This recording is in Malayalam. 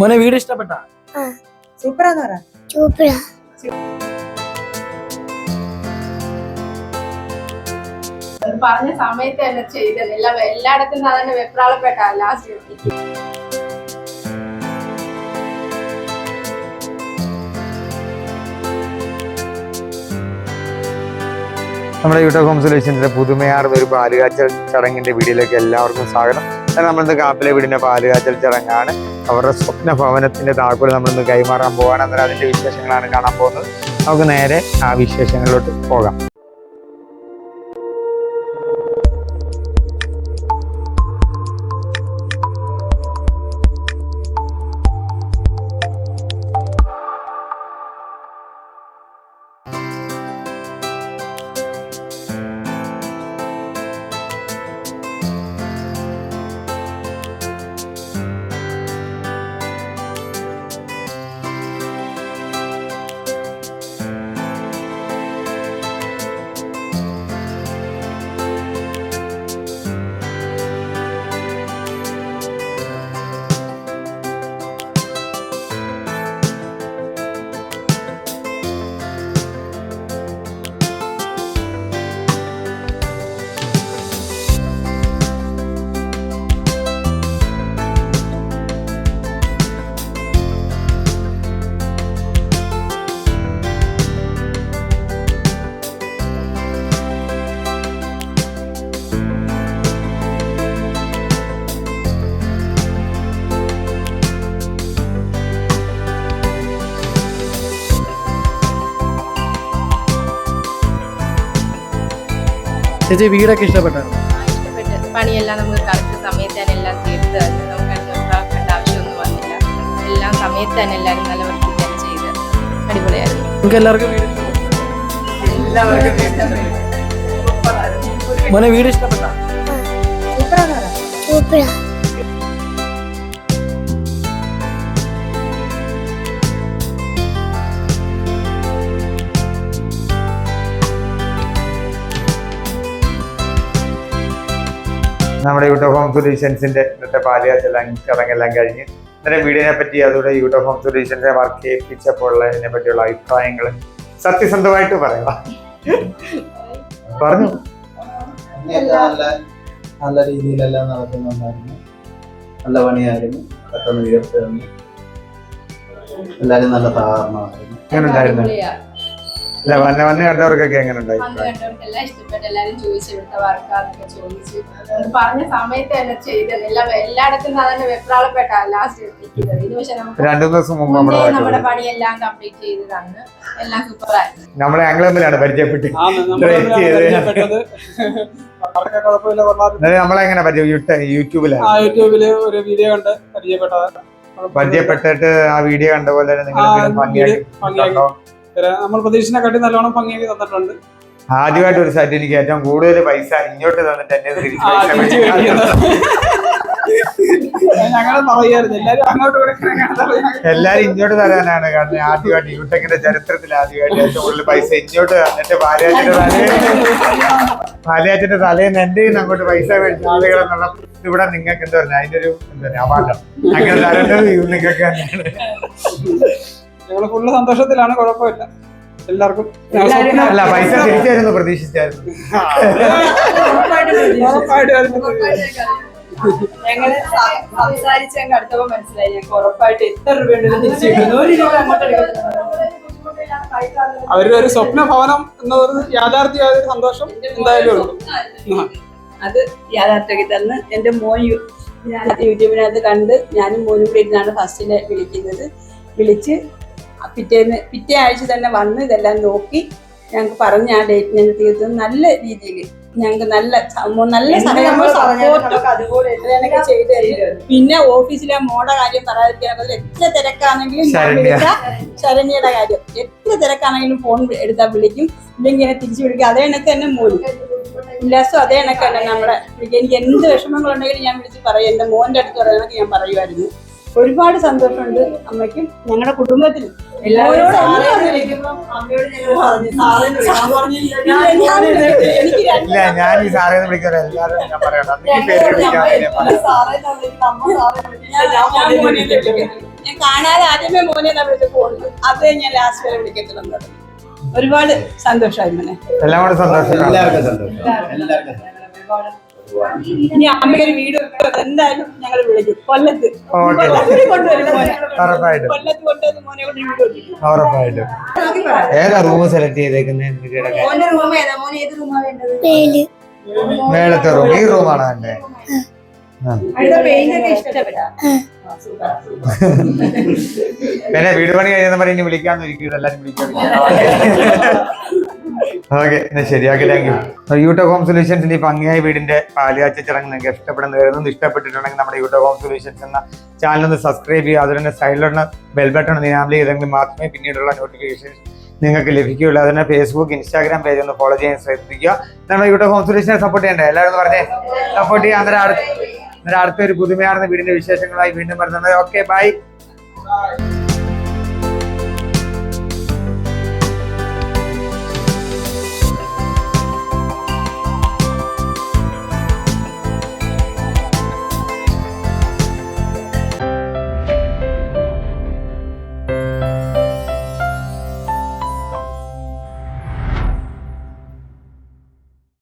മോനെ വീട് ഇഷ്ടപ്പെട്ട? സൂപ്പറാന്ന് പറ. സൂപ്പറാ. പറഞ്ഞ സമയത്ത് തന്നെ ചെയ്തത് എല്ലാം എല്ലായിടത്തും തന്നെ വെപ്രാളപ്പെട്ട ലാസ്റ്റ് നമ്മുടെ യൂട്യൂബ് ഹോം സൊല്യൂഷൻസിന്റെ പുതുമയാർ ഒരു പാലുകാച്ചൽ ചടങ്ങിന്റെ വീഡിയോയിലേക്ക് എല്ലാവർക്കും സ്വാഗതം. നമ്മളിന്ന് കാപ്പിലെ വീടിന്റെ പാലുകാച്ചൽ ചടങ്ങാണ്. അവരുടെ സ്വപ്ന ഭവനത്തിന്റെ താക്കോൽ നമ്മളിന്ന് കൈമാറാൻ പോവാണ്. അന്നേരം അതിന്റെ വിശേഷങ്ങളാണ് കാണാൻ പോകുന്നത്. നമുക്ക് നേരെ ആ വിശേഷങ്ങളിലോട്ട് പോകാം. ചേച്ചി വീടൊക്കെ ഇഷ്ടപ്പെട്ടു ഇഷ്ടപ്പെട്ട് പണിയെല്ലാം നമുക്ക് കറക്റ്റ് സമയത്ത് തന്നെ എല്ലാം തീർത്ത് തന്നു നമുക്ക് അതിന് വെപ്രാളപ്പെടേണ്ട ആവശ്യമൊന്നും വന്നില്ല. എല്ലാം സമയത്ത് തന്നെ എല്ലാവരും നല്ല വൃത്തി തന്നെ ചെയ്ത് അടിപൊളിയായിരുന്നു എല്ലാവർക്കും വീട് മോനെ വീട് ഇഷ്ടപ്പെട്ട? സൂപ്പറാണ് പറ നമ്മുടെ യൂട്യൂബ് ഹോം സൊല്യൂഷൻസിന്റെ ഇന്നത്തെ പാലിയാച്ചെല്ലാം ചടങ്ങെല്ലാം കഴിഞ്ഞ് ഇന്നലെ വീടിനെ പറ്റി അതുകൂടെ യൂട്യൂബ് ഹോം സൊല്യൂഷൻസിനെ വർക്ക് ചെയ്യിപ്പിച്ചപ്പോൾ ഉള്ള ഇതിനെ പറ്റിയുള്ള അഭിപ്രായങ്ങൾ സത്യസന്ധമായിട്ട് പറയാം. പറഞ്ഞു. നല്ല നല്ല രീതിയിലെല്ലാം നടക്കുന്നുണ്ടായിരുന്നു. നല്ല പണിയായിരുന്നു. പെട്ടെന്ന് ഉയർത്തിരുന്നു എല്ലാവരും നല്ല സഹകരണമായിരുന്നു. എങ്ങനെ ഉണ്ടായിരുന്നു അടിപൊളിയാ. അല്ല വന്ന വന്ന കണ്ടവർക്കൊക്കെ എങ്ങനെ ഉണ്ടായി എല്ലാം ഇഷ്ടപ്പെട്ടു എല്ലാവരും ചോദിച്ചു ഇവിടുത്തെ വർക്കാന്നൊക്കെ ചോദിച്ചു. പറഞ്ഞ സമയത്ത് തന്നെ ചെയ്തത് എല്ലാം എല്ലായിടത്തും അതന്നെ വെപ്രാളപ്പെട്ട ലാസ്റ്റ് രണ്ടു ദിവസം മുമ്പ് നമ്മുടെ പണി പണിയെല്ലാം കംപ്ലീറ്റ് ചെയ്ത് തന്ന് എല്ലാം സൂപ്പറായിരുന്നു നമ്മളെ ഞങ്ങൾ തമ്മിലാണ് പരിചയപ്പെട്ട് ആണ് നമ്മൾ Direct ചെയ്ത്. പരിചയപ്പെട്ടത്. അവർക്ക് കുഴപ്പമില്ല കൊള്ളാം അതായത് നമ്മളെ എങ്ങനെ പരിചയം യൂട്യൂബ് യൂട്യൂബിലാണ്. ആ യൂട്യൂബിൽ ഒരു വീഡിയോ കണ്ട് പരിചയപ്പെട്ടത്. പരിചയപ്പെട്ടിട്ട് ആ വീഡിയോ കണ്ട പോലെ തന്നെ നിങ്ങൾ ആ, നമ്മൾ പ്രതീക്ഷിനെക്കാട്ടി നല്ലോണം ഭംഗിയാക്കി തന്നിട്ടുണ്ട്. ആദ്യമായിട്ട് ഒരു സൈറ്റ് എനിക്ക് ഏറ്റവും കൂടുതൽ പൈസ ഇങ്ങോട്ട് തന്നിട്ട് എന്നെ. എല്ലാരും ഇങ്ങോട്ട് തരാനാണ് കാരണം ആദ്യമായിട്ട് യൂട്യൂബിന്റെ ചരിത്രത്തിൽ ആദ്യമായിട്ട് ഏറ്റവും കൂടുതൽ പൈസ ഇങ്ങോട്ട് തന്നിട്ട് പാലയാറ്റിന്റെ തലേന്ന് പാലയാറ്റിന്റെ തലേന്ന് എന്റെ അങ്ങോട്ട് പൈസ മേടിച്ച ആളുകളെന്നുള്ള ഇവിടെ നിങ്ങൾക്ക് എന്താ പറയുക അതിന്റെ ഒരു എന്താ പറയുക അവാർഡം അങ്ങനെ തരേണ്ടത് നിങ്ങൾക്ക് തന്നെയാണ് ഞങ്ങൾ ഫുള്ള് സന്തോഷത്തിലാണ് കുഴപ്പമില്ല. എല്ലാവർക്കും അല്ല പൈസ തിരിച്ചായിരുന്നു പ്രതീക്ഷിച്ചായിരുന്നു. ഞങ്ങൾ സംസാരിച്ച് അടുത്തപ്പോ മനസ്സിലായി ഞങ്ങൾക്ക് ഉറപ്പായിട്ട് എത്ര രൂപ ഉണ്ടെന്ന് തിരിച്ചു കിട്ടുന്നു ഒരു രൂപ അങ്ങോട്ട് എടുക്കുന്നു അവരുടെ ഒരു സ്വപ്ന ഭവനം എന്നൊരു യാഥാർത്ഥ്യമായ ഒരു സന്തോഷം എന്തായാലും ഉണ്ട് അത് യാഥാർത്ഥ്യ തന്ന്. എന്റെ മോൻ യൂട്യൂബിനകത്ത് കണ്ട് ഞാനും മോനും കൂടി ഇരുന്നാണ് ഫസ്റ്റിൽ വിളിക്കുന്നത്. വിളിച്ച് പിറ്റേന്ന് പിറ്റേ ആഴ്ച തന്നെ വന്ന് ഇതെല്ലാം നോക്കി ഞങ്ങൾക്ക് പറഞ്ഞ ആ ഡേറ്റ് ഞങ്ങൾ തീർത്തും നല്ല രീതിയിൽ ഞങ്ങൾക്ക് നല്ല നല്ല സപ്പോർട്ടും. പിന്നെ ഓഫീസിലെ മോടെ കാര്യം പറയാതിരിക്കാൻ. എത്ര തിരക്കാണെങ്കിലും ശരണ്യയുടെ കാര്യം. എത്ര തിരക്കാണെങ്കിലും ഫോൺ എടുത്താൽ വിളിക്കും. ഇല്ലെങ്കിൽ എന്നെ തിരിച്ചു വിളിക്കും. അതേ കണക്ക് തന്നെ മൂലം ഉല്ലാസം അതേ കണക്ക് തന്നെ നമ്മളെ വിളിക്കും. എനിക്ക് എന്ത് വിഷമങ്ങളുണ്ടെങ്കിലും ഞാൻ വിളിച്ച് പറയും. എന്റെ മോന്റെ അടുത്ത് പറയുന്നതൊക്കെ ഞാൻ പറയുമായിരുന്നു. ഒരുപാട് സന്തോഷമുണ്ട് അമ്മയ്ക്കും ഞങ്ങളുടെ കുടുംബത്തിൽ എല്ലാവരോടും എനിക്ക് രണ്ട് ഇല്ല ഞാൻ ഈ സാറേ വിളിക്കുന്നത് എല്ലാവരും ഞാൻ പറയണം പേര് മോനെ കാണാതെ ആദ്യമേ പോകുന്നു ഞാൻ ലാസ്റ്റ് വരെ വിളിക്കത്തില്ലെന്ന് ഒരുപാട് സന്തോഷമായി മോനെ. സന്തോഷം. എല്ലാവർക്കും സന്തോഷം. എല്ലാവർക്കും. ഇനി അമ്മയുടെ ഒരു വീട് വെക്കുന്നത് എന്തായാലും ഞങ്ങൾ വിളിക്കും. കൊല്ലത്ത്. ഓക്കേ. കൊല്ലത്ത് കൊണ്ടുവരും മോനെ. കൊല്ലത്ത് കൊണ്ടുവന്ന് മോനെ കൊണ്ട് വീട് വെക്കും ഉറപ്പായിട്ടും. ഏതാ റൂം സെലക്ട് ചെയ്തേക്കുന്നത് മോന്റെ റൂം ഏതാ? മോനെ ഏത് റൂമാ വേണ്ടത്? മേളത്തെ റൂം ഈ റൂമാണ് എന്റെ പിന്നെ വീട് പണി കഴിയുന്ന പറഞ്ഞ് വിളിക്കാന്ന് ഇരിക്കും എല്ലാരും വിളിക്കാൻ ഓക്കെ ശരിയാക്കി താങ്ക് യു യൂട്യൂബ് ഹോം സൊല്യൂഷൻസിന്റെ ഈ ഭംഗിയായ വീടിന്റെ പാലുകാച്ച ചടങ്ങ് നിങ്ങൾക്ക് ഇഷ്ടപ്പെടുന്ന വരുന്നത് ഇഷ്ടപ്പെട്ടിട്ടുണ്ടെങ്കിൽ നമ്മുടെ യൂട്യൂബ് ഹോം സൊല്യൂഷൻസ് എന്ന ചാനൽ ഒന്ന് സബ്സ്ക്രൈബ് ചെയ്യുക. അതുപോലെ തന്നെ സൈഡിലുള്ള ബെൽ ബട്ടൺ ഒന്ന് ഇനാമിൽ ചെയ്തെങ്കിൽ മാത്രമേ പിന്നീടുള്ള നോട്ടിഫിക്കേഷൻ നിങ്ങൾക്ക് ലഭിക്കുകയുള്ളൂ. അതിനെ ഫേസ്ബുക്ക് ഇൻസ്റ്റാഗ്രാം പേജ് ഒന്ന് ഫോളോ ചെയ്യാൻ ശ്രദ്ധിക്കുക. നമ്മുടെ യൂട്യൂബ് ഹോം സൊല്യൂഷനെ സപ്പോർട്ട് ചെയ്യണ്ടേ? എല്ലാവരും പറഞ്ഞേ. സപ്പോർട്ട് ചെയ്യാൻ അന്നേരം അടുത്ത അന്നേരം അടുത്തൊരു പുതുമയാർന്ന വീടിന്റെ വിശേഷങ്ങളായി വീണ്ടും വരുന്നത് ഓക്കെ ബൈ